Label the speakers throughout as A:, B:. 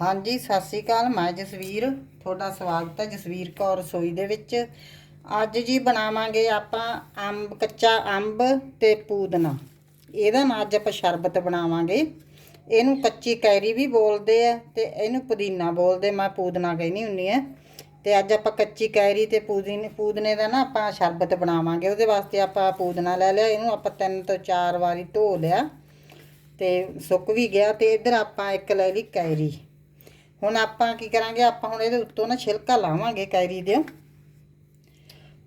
A: ਹਾਂਜੀ, ਸਤਿ ਸ੍ਰੀ ਅਕਾਲ। ਮੈਂ ਜਸਵੀਰ। ਤੁਹਾਡਾ ਸਵਾਗਤ ਹੈ ਜਸਵੀਰ ਕੌਰ ਰਸੋਈ ਦੇ ਵਿੱਚ। ਅੱਜ ਜੀ ਬਣਾਵਾਂਗੇ ਆਪਾਂ ਅੰਬ, ਕੱਚਾ ਅੰਬ ਤੇ ਪੂਦਨਾ। ਇਹਦਾ ਨਾ ਅੱਜ ਆਪਾਂ ਸ਼ਰਬਤ ਬਣਾਵਾਂਗੇ। ਇਹਨੂੰ ਕੱਚੀ ਕੈਰੀ ਵੀ ਬੋਲਦੇ ਆ ਤੇ ਇਹਨੂੰ ਪੁਦੀਨਾ ਬੋਲਦੇ ਮੈਂ ਪੂਦਨਾ ਕਹਿੰਦੀ ਹੁੰਨੀ ਆ। ਤੇ ਅੱਜ ਆਪਾਂ ਕੱਚੀ ਕੈਰੀ ਤੇ ਪੂਦੀਨੇ, ਪੂਦਨੇ ਦਾ ਨਾ ਆਪਾਂ ਸ਼ਰਬਤ ਬਣਾਵਾਂਗੇ। ਉਹਦੇ ਵਾਸਤੇ ਆਪਾਂ ਪੂਦਨਾ ਲੈ ਲਿਆ। ਇਹਨੂੰ ਆਪਾਂ ਤਿੰਨ ਤੋਂ ਚਾਰ ਵਾਰੀ ਧੋ ਲਿਆ। ਤੇ ਸੁੱਕ ਵੀ ਗਿਆ ਤੇ ਇੱਧਰ ਆਪਾਂ ਇੱਕ ਲੈ ਲਈ ਕੈਰੀ। ਹੁਣ ਆਪਾਂ ਕੀ ਕਰਾਂਗੇ, ਆਪਾਂ ਹੁਣ ਇਹਦੇ ਉੱਤੋਂ ਨਾ ਛਿਲਕਾ ਲਾਵਾਂਗੇ ਕੈਰੀ ਦੇ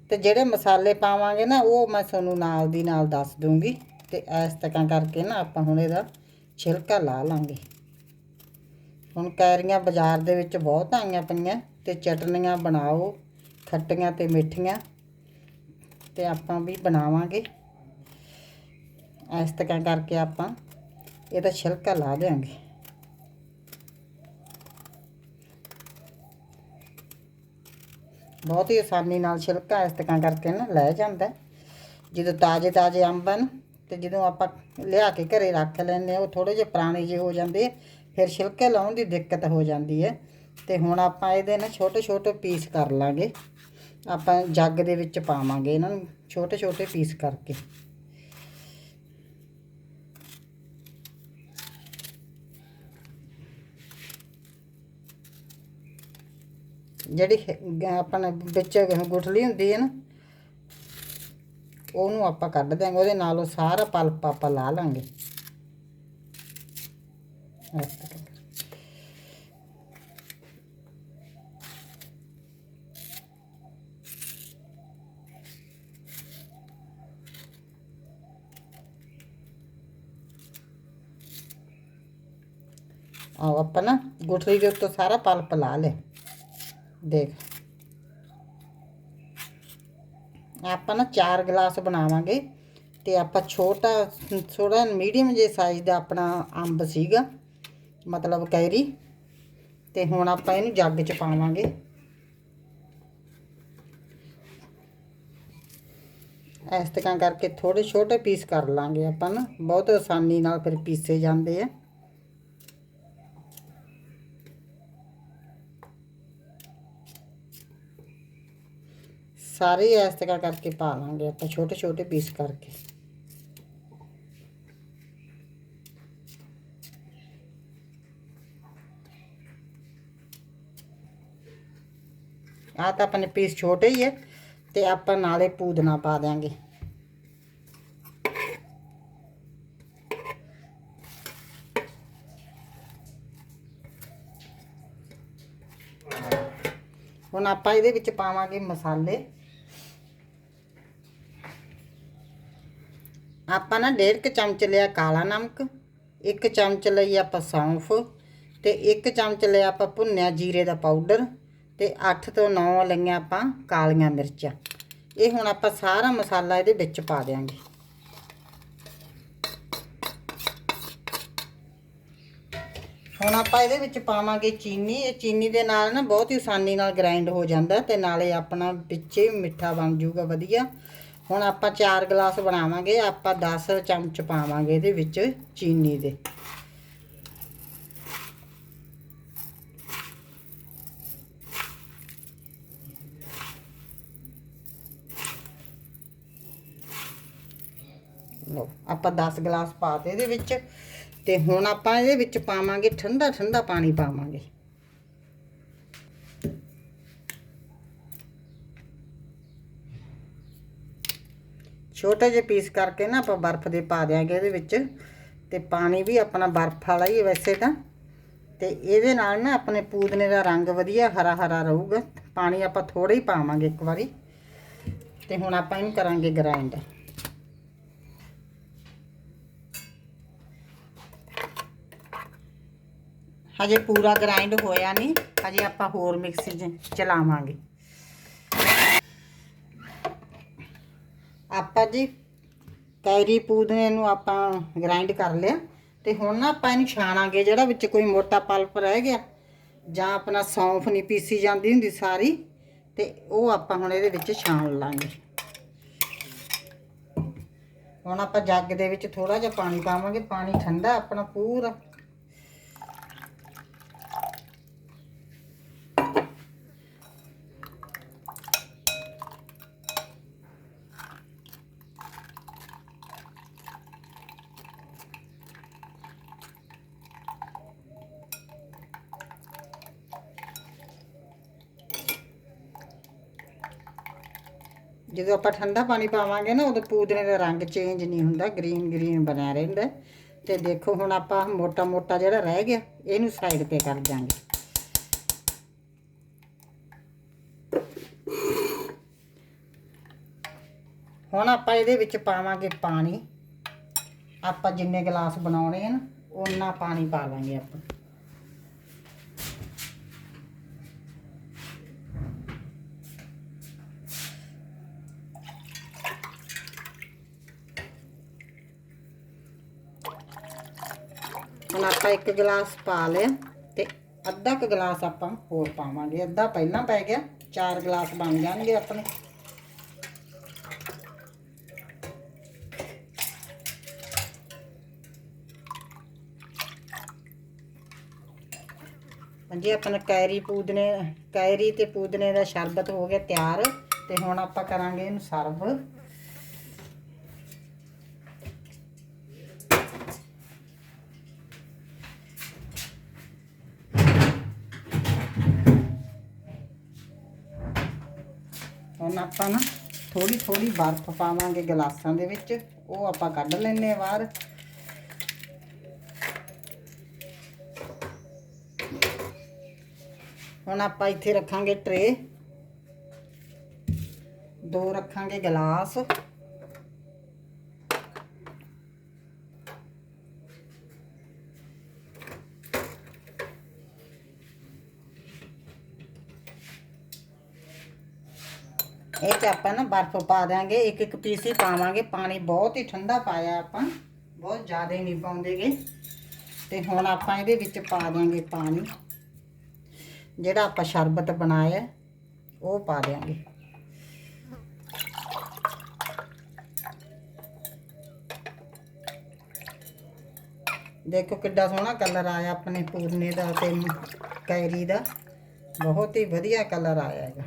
A: ਤੇ ਜਿਹੜੇ ਮਸਾਲੇ ਪਾਵਾਂਗੇ ਨਾ, ਉਹ ਮੈਂ ਤੁਹਾਨੂੰ ਨਾਲ ਦੀ ਨਾਲ ਦੱਸ ਦੂੰਗੀ। ਤੇ ਇਸ ਤਰ੍ਹਾਂ ਕਰਕੇ ਨਾ ਆਪਾਂ ਹੁਣ ਇਹਦਾ ਛਿਲਕਾ ਲਾ ਲਾਂਗੇ। ਹੁਣ ਕੈਰੀਆਂ ਬਾਜ਼ਾਰ ਦੇ ਵਿੱਚ ਬਹੁਤ ਆਈਆਂ ਪਈਆਂ, ਤੇ ਚਟਨੀਆਂ ਬਣਾਓ, ਖੱਟੀਆਂ ਤੇ ਮਿੱਠੀਆਂ, ਤੇ ਆਪਾਂ ਵੀ ਬਣਾਵਾਂਗੇ। ਇਸ ਤਰ੍ਹਾਂ ਕਰਕੇ ਆਪਾਂ ਇਹਦਾ ਛਿਲਕਾ ਲਾ ਦੇਵਾਂਗੇ ਬਹੁਤ ਹੀ ਆਸਾਨੀ ਨਾਲ ਛਿਲਕਾ ਇਸ ਤਰ੍ਹਾਂ ਕਰਕੇ ਨਾ ਲੈ ਜਾਂਦਾ ਜਦੋਂ ਤਾਜ਼ੇ ਤਾਜ਼ੇ ਅੰਬ ਹਨ ਤੇ ਜਦੋਂ ਆਪਾਂ ਲਿਆ ਕੇ ਘਰੇ ਰੱਖ ਲੈਂਦੇ ਆ ਉਹ ਥੋੜੇ ਜਿਹੇ ਪੁਰਾਣੇ ਜਿਹੇ ਹੋ ਜਾਂਦੇ ਫਿਰ ਛਿਲਕੇ ਲਾਉਣ ਦੀ ਦਿੱਕਤ ਹੋ ਜਾਂਦੀ ਹੈ। ਤੇ ਹੁਣ ਆਪਾਂ ਇਹਦੇ ਨਾ ਛੋਟੇ ਛੋਟੇ ਪੀਸ ਕਰ ਲਾਂਗੇ। ਆਪਾਂ ਜੱਗ ਦੇ ਵਿੱਚ ਪਾਵਾਂਗੇ ਇਹਨਾਂ ਨੂੰ, ਛੋਟੇ ਛੋਟੇ ਪੀਸ ਕਰਕੇ। ਜਿਹੜੀ ਹ- ਆਪਣਾ ਵਿੱਚ ਗੁਠਲੀ ਹੁੰਦੀ ਹੈ ਨਾ, ਉਹਨੂੰ ਆਪਾਂ ਕੱਢ ਦਿਆਂਗੇ, ਉਹਦੇ ਨਾਲ ਉਹ ਸਾਰਾ ਪਲਪ ਆਪਾਂ ਲਾ ਲਾਂਗੇ। ਆਓ ਆਪਾਂ ਨਾ ਗੁਠਲੀ ਦੇ ਉੱਤੋਂ ਸਾਰਾ ਪਲਪ ਲਾ ਲਿਆ। ਦੇਖ। ਆਪਾਂ ਨਾ 4 ਗਲਾਸ ਬਣਾਵਾਂਗੇ ਤੇ ਆਪਾਂ ਛੋਟਾ ਥੋੜਾ ਮੀਡੀਅਮ ਜੇ ਸਾਈਜ਼ ਦਾ ਆਪਣਾ ਅੰਬ ਸੀਗਾ, ਮਤਲਬ ਕੈਰੀ। ਤੇ ਹੁਣ ਆਪਾਂ ਇਹਨੂੰ ਜੱਗ 'ਚ ਪਾਵਾਂਗੇ। ਇਸ ਤਰ੍ਹਾਂ ਕਰਕੇ ਥੋੜੇ ਛੋਟੇ ਪੀਸ ਕਰ ਲਾਂਗੇ ਆਪਾਂ ਨਾ। ਬਹੁਤ ਆਸਾਨੀ ਨਾਲ ਫਿਰ ਪੀਸੇ ਜਾਂਦੇ ਆ। ਸਾਰੇ ਇਸ ਤਰ੍ਹਾਂ ਕਰਕੇ ਪਾ ਲਾਂਗੇ ਆਪਾਂ ਛੋਟੇ ਛੋਟੇ ਪੀਸ ਕਰਕੇ ਆ ਤਾਂ ਆਪਣੇ ਪੀਸ ਛੋਟੇ ਹੀ ਹੈ ਤੇ ਆਪਾਂ ਨਾਲੇ ਪੂਦਨਾ ਪਾ ਦਿਆਂਗੇ ਹੁਣ ਆਪਾਂ ਇਹਦੇ ਵਿੱਚ ਪਾਵਾਂਗੇ ਮਸਾਲੇ ਆਪਾਂ ਨਾ ਡੇਢ ਕੁ ਚਮਚ ਲਿਆ ਕਾਲਾ ਨਮਕ, ਇੱਕ ਚਮਚ ਲਈ ਆਪਾਂ ਸੌਂਫ ਤੇ ਇੱਕ ਚਮਚ ਲਿਆ ਆਪਾਂ ਭੁੰਨਿਆ ਜੀਰੇ ਦਾ ਪਾਊਡਰ ਤੇ 8 ਤੋਂ 9 ਲਈਆਂ ਆਪਾਂ ਕਾਲੀਆਂ ਮਿਰਚਾਂ। ਇਹ ਹੁਣ ਆਪਾਂ ਸਾਰਾ ਮਸਾਲਾ ਇਹਦੇ ਵਿੱਚ ਪਾ ਦਿਆਂਗੇ। ਹੁਣ ਆਪਾਂ ਇਹਦੇ ਵਿੱਚ ਪਾਵਾਂਗੇ ਚੀਨੀ, ਇਹ ਚੀਨੀ ਦੇ ਨਾਲ ਨਾ ਬਹੁਤ ਹੀ ਆਸਾਨੀ ਨਾਲ ਗ੍ਰਾਈਂਡ ਹੋ ਜਾਂਦਾ ਤੇ ਨਾਲੇ ਆਪਣਾ ਵਿੱਚੇ ਮਿੱਠਾ ਬਣ ਜਾਊਗਾ ਵਧੀਆ। ਹੁਣ ਆਪਾਂ 4 ਗਲਾਸ ਬਣਾਵਾਂਗੇ, ਆਪਾਂ 10 ਚਮਚ ਪਾਵਾਂਗੇ ਇਹਦੇ ਵਿੱਚ ਚੀਨੀ ਦੇ। ਲਓ, ਆਪਾਂ 10 ਗਲਾਸ ਪਾਤੇ ਇਹਦੇ ਵਿੱਚ, ਤੇ ਹੁਣ ਆਪਾਂ ਇਹਦੇ ਵਿੱਚ ਪਾਵਾਂਗੇ ਠੰਡਾ ਠੰਡਾ ਪਾਣੀ ਪਾਵਾਂਗੇ। ਛੋਟੇ ਜਿਹੇ ਪੀਸ ਕਰਕੇ ਨਾ ਆਪਾਂ ਬਰਫ਼ ਦੇ ਪਾ ਦਿਆਂਗੇ ਇਹਦੇ ਵਿੱਚ। ਤੇ ਪਾਣੀ ਵੀ ਆਪਣਾ ਬਰਫ਼ ਵਾਲਾ ਹੀ ਹੈ ਵੈਸੇ ਤਾਂ। ਤੇ ਇਹਦੇ ਨਾਲ ਨਾ ਆਪਣੇ ਪੂਦਨੇ ਦਾ ਰੰਗ ਵਧੀਆ ਹਰਾ ਹਰਾ ਰਹੂਗਾ। ਪਾਣੀ ਆਪਾਂ ਥੋੜਾ ਹੀ ਪਾਵਾਂਗੇ ਇੱਕ ਵਾਰੀ। ਤੇ ਹੁਣ ਆਪਾਂ ਇਹਨੂੰ ਕਰਾਂਗੇ ਗ੍ਰਾਈਂਡ ਹਜੇ ਪੂਰਾ ਗ੍ਰਾਈਂਡ ਹੋਇਆ ਨਹੀਂ। ਹਜੇ ਆਪਾਂ ਹੋਰ ਮਿਕਸੀ 'ਚ ਚਲਾਵਾਂਗੇ। ਆਪਾਂ ਜੀ ਕੈਰੀ ਪੂਦਨੇ ਨੂੰ ਆਪਾਂ ਗ੍ਰਾਈਂਡ ਕਰ ਲਿਆ ਤੇ ਹੁਣ ਨਾ ਆਪਾਂ ਇਹਨੂੰ ਛਾਣਾਂਗੇ, ਜਿਹੜਾ ਵਿੱਚ ਕੋਈ ਮੋਟਾ ਪਲਪ ਰਹਿ ਗਿਆ ਜਾਂ ਆਪਣਾ ਸੌਂਫ ਨਹੀਂ ਪੀਸੀ ਜਾਂਦੀ ਹੁੰਦੀ ਸਾਰੀ ਤੇ ਉਹ ਆਪਾਂ ਹੁਣ ਇਹਦੇ ਵਿੱਚ ਛਾਣ ਲਾਂਗੇ। ਹੁਣ ਆਪਾਂ ਜੱਗ ਦੇ ਵਿੱਚ ਥੋੜਾ ਜਿਹਾ ਪਾਣੀ ਪਾਵਾਂਗੇ, ਪਾਣੀ ਠੰਡਾ ਆਪਣਾ ਪੂਰਾ। ਜਦੋਂ ਆਪਾਂ ਠੰਡਾ ਪਾਣੀ ਪਾਵਾਂਗੇ ਨਾ, ਉਦੋਂ ਪੂਦਨੇ ਦਾ ਰੰਗ ਚੇਂਜ ਨਹੀਂ ਹੁੰਦਾ ਗ੍ਰੀਨ ਗ੍ਰੀਨ ਬਣਿਆ ਰਹਿੰਦਾ। ਤੇ ਦੇਖੋ ਹੁਣ ਆਪਾਂ ਮੋਟਾ ਮੋਟਾ ਜਿਹੜਾ ਰਹਿ ਗਿਆ, ਇਹਨੂੰ ਸਾਈਡ ਤੇ ਕਰ ਦਾਂਗੇ ਹੁਣ ਆਪਾਂ ਇਹਦੇ ਵਿੱਚ ਪਾਵਾਂਗੇ ਪਾਣੀ। ਆਪਾਂ ਜਿੰਨੇ ਗਲਾਸ ਬਣਾਉਣੇ ਹਨ ਉਹਨਾਂ ਪਾਣੀ ਪਾ ਲਾਂਗੇ ਆਪਾਂ ਹੁਣ ਆਪਾਂ ਇੱਕ ਗਲਾਸ ਪਾ ਲਿਆ ਤੇ ਅੱਧਾ ਕੁ ਗਲਾਸ ਆਪਾਂ ਹੋਰ ਪਾਵਾਂਗੇ। ਅੱਧਾ ਪਹਿਲਾਂ ਪੈ ਗਿਆ, ਚਾਰ ਗਲਾਸ ਬਣ ਜਾਣਗੇ ਆਪਣੇ। ਹਾਂਜੀ, ਆਪਣਾ ਕੈਰੀ ਪੂਦਨੇ, ਕੈਰੀ ਤੇ ਪੂਦਨੇ ਦਾ ਸ਼ਰਬਤ ਹੋ ਗਿਆ ਤਿਆਰ ਤੇ ਹੁਣ ਆਪਾਂ ਕਰਾਂਗੇ ਇਹਨੂੰ ਸਰਵ। ਹੁਣ ਆਪਾਂ ਨਾ ਥੋੜੀ ਥੋੜੀ ਬਰਫ਼ ਪਾਵਾਂਗੇ ਗਲਾਸਾਂ ਦੇ ਵਿੱਚ। ਉਹ ਆਪਾਂ ਕੱਢ ਲੈਨੇ ਆ ਬਾਹਰ। ਹੁਣ ਆਪਾਂ ਇੱਥੇ ਰੱਖਾਂਗੇ ਟਰੇ। ਦੋ ਰੱਖਾਂਗੇ ਗਲਾਸ। ਇਹ ਚ ਆਪਾਂ ਨਾ ਬਰਫ਼ ਪਾ ਦਾਂਗੇ ਇੱਕ ਇੱਕ ਪੀਸ ਹੀ ਪਾਵਾਂਗੇ। ਪਾਣੀ ਬਹੁਤ ਹੀ ਠੰਡਾ ਪਾਇਆ ਆਪਾਂ, ਬਹੁਤ ਜ਼ਿਆਦਾ ਨਹੀਂ ਪਾਉਂਦੇਗੇ। ਤੇ ਹੁਣ ਆਪਾਂ ਇਹਦੇ ਵਿੱਚ ਪਾ ਦਾਂਗੇ ਪਾਣੀ। ਜਿਹੜਾ ਆਪਾਂ ਸ਼ਰਬਤ ਬਣਾਇਆ, ਉਹ ਪਾ ਦਿਆਂਗੇ। ਦੇਖੋ ਕਿੱਡਾ ਸੋਹਣਾ ਕਲਰ ਆਇਆ ਆਪਣੇ ਪੂਰਨੇ ਦਾ ਤੇ ਕੈਰੀ ਦਾ। ਬਹੁਤ ਹੀ ਵਧੀਆ ਕਲਰ ਆਇਆ ਹੈਗਾ।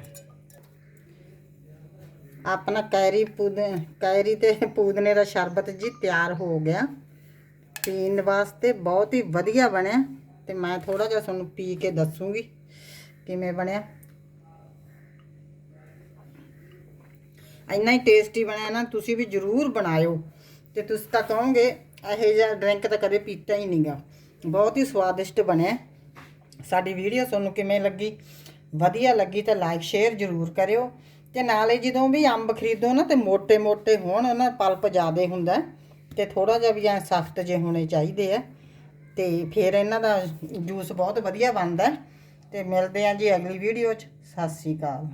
A: ਆਪਣਾ ਕੈਰੀ ਪੂਦ, ਕੈਰੀ ਤੇ ਪੂਦਨੇ ਦਾ ਸ਼ਰਬਤ ਜੀ ਤਿਆਰ ਹੋ ਗਿਆ। ਪੀਣ ਵਾਸਤੇ ਬਹੁਤ ਹੀ ਵਧੀਆ ਬਣਿਆ। ਤੇ ਮੈਂ ਥੋੜਾ ਜਿਹਾ ਤੁਹਾਨੂੰ ਪੀ ਕੇ ਦੱਸੂਗੀ ਕਿਵੇਂ ਬਣਿਆ। ਇੰਨਾ ਹੀ ਟੇਸਟੀ ਬਣਿਆ ਨਾ, ਤੁਸੀਂ ਵੀ ਜਰੂਰ ਬਣਾਇਓ। ਤੇ ਤੁਸੀਂ ਤਾਂ ਕਹੋਗੇ, ਇਹੋ ਜਿਹਾ ਡਰਿੰਕ ਤਾਂ ਕਦੇ ਪੀਤਾ ਹੀ ਨਹੀਂਗਾ। ਬਹੁਤ ਹੀ ਸਵਾਦਿਸ਼ਟ ਬਣਿਆ। ਸਾਡੀ ਵੀਡੀਓ ਤੁਹਾਨੂੰ ਕਿਵੇਂ ਲੱਗੀ? ਵਧੀਆ ਲੱਗੀ ਤਾਂ ਲਾਈਕ, ਸ਼ੇਅਰ ਜਰੂਰ ਕਰਿਓ। ਤੇ ਨਾਲੇ ਜਦੋਂ ਵੀ ਅੰਬ ਖਰੀਦੋ ਨਾ ਤੇ ਮੋٹے-ਮੋٹے ਹੋਣ ਉਹਨਾਂ ਪਲਪ ਜ਼ਿਆਦੇ ਹੁੰਦਾ ਤੇ ਥੋੜਾ ਜਿਹਾ ਵੀ ਐ ਸਖਤ ਜੇ ਹੋਣੇ ਚਾਹੀਦੇ ਆ। ਤੇ ਫਿਰ ਇਹਨਾਂ ਦਾ ਜੂਸ ਬਹੁਤ ਵਧੀਆ ਬਣਦਾ। ਤੇ ਮਿਲਦੇ ਆਂ ਜੀ ਅਗਲੀ ਵੀਡੀਓ 'ਚ। ਸਤਿ ਸ਼੍ਰੀ ਅਕਾਲ।